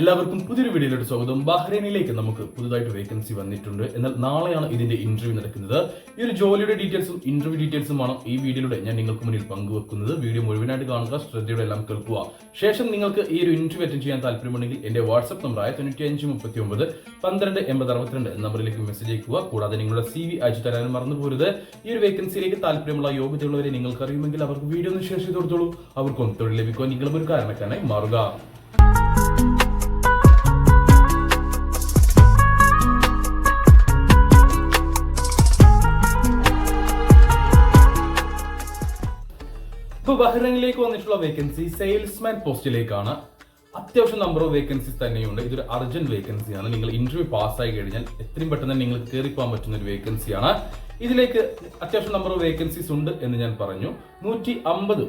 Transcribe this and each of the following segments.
എല്ലാവർക്കും പുതിയൊരു വീഡിയോയിലോട്ട് സ്വാഗതം. ബഹ്റൈനിലേക്ക് നമുക്ക് പുതുതായിട്ട് വേക്കൻസി വന്നിട്ടുണ്ട്. എന്നാൽ നാളെയാണ് ഇതിന്റെ ഇന്റർവ്യൂ നടക്കുന്നത്. ഈ ഒരു ജോലിയുടെ ഡീറ്റെയിൽസും ഇന്റർവ്യൂ ഡീറ്റെയിൽസുമാണ് ഈ വീഡിയോയിലൂടെ ഞാൻ നിങ്ങൾക്ക് മുന്നിൽ പങ്കുവെക്കുന്നത്. വീഡിയോ മുഴുവനായിട്ട് കാണുക ശ്രദ്ധയോടെ എല്ലാം കേൾക്കുക. ശേഷം നിങ്ങൾക്ക് ഈ ഒരു ഇന്റർവ്യൂ അറ്റൻഡ് ചെയ്യാൻ താല്പര്യമുണ്ടെങ്കിൽ എന്റെ വാട്സ്ആപ്പ് നമ്പറായ തൊണ്ണൂറ്റി അഞ്ച് മുപ്പത്തി ഒമ്പത് പന്ത്രണ്ട് എൺപത് അറുപത്തിരണ്ട് നമ്പറിലേക്ക് മെസ്സേജ് അയക്കുക കൂടാതെ നിങ്ങളുടെ സി വി അയച്ചു തരാനും മറന്നു പോരുത്. ഈ ഒരു വേക്കൻസിയിലേക്ക് താല്പര്യമുള്ള യോഗ്യതയുള്ളവരെ നിങ്ങൾക്ക് അറിയുമെങ്കിൽ അവർക്ക് വീഡിയോ ഒന്ന് ഷെയർ ചെയ്ത് കൊടുത്തോളൂ. അവർക്കും തൊഴിൽ ലഭിക്കുവാൻ നിങ്ങളും ഒരു കാരണക്കാരനായി മാറുക. ഇപ്പൊ ബഹ്റൈനിലേക്ക് വന്നിട്ടുള്ള വേക്കൻസി സെയിൽസ്മാൻ പോസ്റ്റിലേക്കാണ്. അത്യാവശ്യം നമ്പർ ഓഫ് വേക്കൻസീസ് തന്നെയുണ്ട്. ഇതൊരു അർജന്റ് വേക്കൻസിയാണ് നിങ്ങൾ ഇന്റർവ്യൂ പാസ്സായി കഴിഞ്ഞാൽ എത്രയും പെട്ടെന്ന് നിങ്ങൾ കയറി പോകാൻ പറ്റുന്ന ഒരു വേക്കൻസിയാണ് ഇതിലേക്ക് അത്യാവശ്യം നമ്പർ ഓഫ് വേക്കൻസീസ് ഉണ്ട് എന്ന് ഞാൻ പറഞ്ഞു. നൂറ്റി അമ്പത്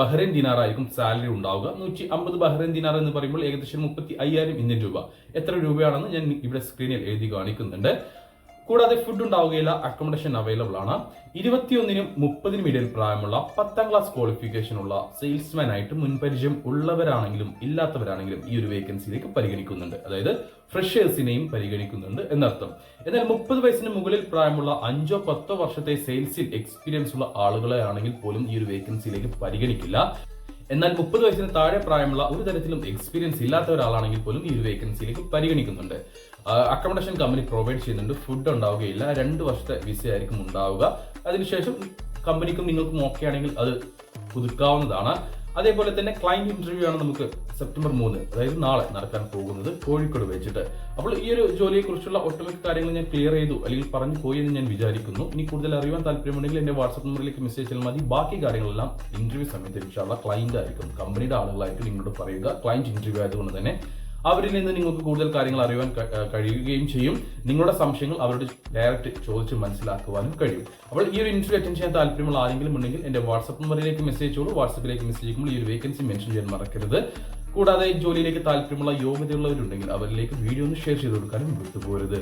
ബഹ്റൈൻ ദിനാറായിരിക്കും സാലറി ഉണ്ടാവുക. നൂറ്റി അമ്പത് ബഹ്റൈൻ ദിനാർ എന്ന് പറയുമ്പോൾ ഏകദേശം മുപ്പത്തി അയ്യായിരം ഇന്ത്യൻ രൂപ. എത്ര രൂപയാണെന്ന് ഞാൻ ഇവിടെ സ്ക്രീനിൽ എഴുതി കാണിക്കുന്നുണ്ട്. കൂടാതെ ഫുഡ് ഉണ്ടാവുകയില്ല അക്കോമഡേഷൻ അവൈലബിൾ ആണ്. ഇരുപത്തിയൊന്നിനും മുപ്പതിനും ഇടയിൽ പ്രായമുള്ള പത്താം ക്ലാസ് ക്വാളിഫിക്കേഷൻ ഉള്ള സെയിൽസ്മാൻ ആയിട്ട് മുൻപരിചയം ഉള്ളവരാണെങ്കിലും ഇല്ലാത്തവരാണെങ്കിലും ഈ ഒരു വേക്കൻസിയിലേക്ക് പരിഗണിക്കുന്നുണ്ട്. അതായത് ഫ്രഷേഴ്സിനെയും പരിഗണിക്കുന്നുണ്ട് എന്നർത്ഥം. എന്നാൽ മുപ്പത് വയസ്സിന് മുകളിൽ പ്രായമുള്ള അഞ്ചോ പത്തോ വർഷത്തെ സെയിൽസിൽ എക്സ്പീരിയൻസ് ഉള്ള ആളുകളെ ആണെങ്കിൽ പോലും ഈ ഒരു വേക്കൻസിയിലേക്ക് പരിഗണിക്കില്ല. എന്നാൽ മുപ്പത് വയസ്സിന് താഴെ പ്രായമുള്ള ഒരു തരത്തിലും എക്സ്പീരിയൻസ് ഇല്ലാത്ത ഒരാളാണെങ്കിൽ പോലും ഈ ഒരു വേക്കൻസിയിലേക്ക് പരിഗണിക്കുന്നുണ്ട്. അക്കോമഡേഷൻ കമ്പനി പ്രൊവൈഡ് ചെയ്യുന്നുണ്ട്. ഫുഡ് ഉണ്ടാവുകയില്ല. രണ്ട് വർഷത്തെ വിസ ആയിരിക്കും ഉണ്ടാവുക. അതിനുശേഷം കമ്പനിക്കും നിങ്ങൾക്കും ഓക്കെ ആണെങ്കിൽ അത് പുതുക്കാവുന്നതാണ്. അതേപോലെ തന്നെ ക്ലയന്റ് ഇന്റർവ്യൂ ആണ് നമുക്ക് സെപ്റ്റംബർ മൂന്ന് അതായത് നാളെ നടക്കാൻ പോകുന്നത് കോഴിക്കോട് വെച്ചിട്ട്. അപ്പോൾ ഈ ഒരു ജോലിയെ കുറിച്ചുള്ള ഒട്ടുമിക്ക കാര്യങ്ങൾ ഞാൻ ക്ലിയർ ചെയ്തു അല്ലെങ്കിൽ പറഞ്ഞു പോയി എന്ന് ഞാൻ വിചാരിക്കുന്നു. ഇനി കൂടുതൽ അറിയാൻ താല്പര്യമുണ്ടെങ്കിൽ എന്റെ വാട്സ്ആപ്പ് നമ്പറിലേക്ക് മെസ്സേജ് ചെയ്താൽ മതി. ബാക്കി കാര്യങ്ങളെല്ലാം ഇന്റർവ്യൂ സമയത്ത് ഇൻഷാള്ള ക്ലയന്റ് ആയിരിക്കും. കമ്പനിയുടെ ആളുകളായിട്ട് നിങ്ങളോട് പറയുക. ക്ലയന്റ് ഇന്റർവ്യൂ ആയതുകൊണ്ട് തന്നെ അവരിൽ നിന്ന് നിങ്ങൾക്ക് കൂടുതൽ കാര്യങ്ങൾ അറിയുവാൻ കഴിയുകയും ചെയ്യും. നിങ്ങളുടെ സംശയങ്ങൾ അവരോട് ഡയറക്റ്റ് ചോദിച്ച് മനസ്സിലാക്കുവാനും കഴിയും. അപ്പോൾ ഈ ഒരു ഇന്റർവ്യൂ അറ്റൻഡ് ചെയ്യാൻ താല്പര്യമുള്ള ആരെങ്കിലും ഉണ്ടെങ്കിൽ എന്റെ വാട്സ്ആപ്പ് നമ്പറിലേക്ക് മെസ്സേജ് ചെയ്തോളൂ. വാട്സ്ആപ്പിലേക്ക് മെസ്സേജ് ചെയ്യുമ്പോൾ ഈ ഒരു വേക്കൻസി മെൻഷൻ ചെയ്യാൻ മറക്കരുത്. കൂടാതെ ജോലിയിലേക്ക് താല്പര്യമുള്ള യോഗ്യതയുള്ളവരുണ്ടെങ്കിൽ അവരിലേക്ക് വീഡിയോ ഒന്ന് ഷെയർ ചെയ്ത് കൊടുക്കാനും വിട്ടുപോരുത്.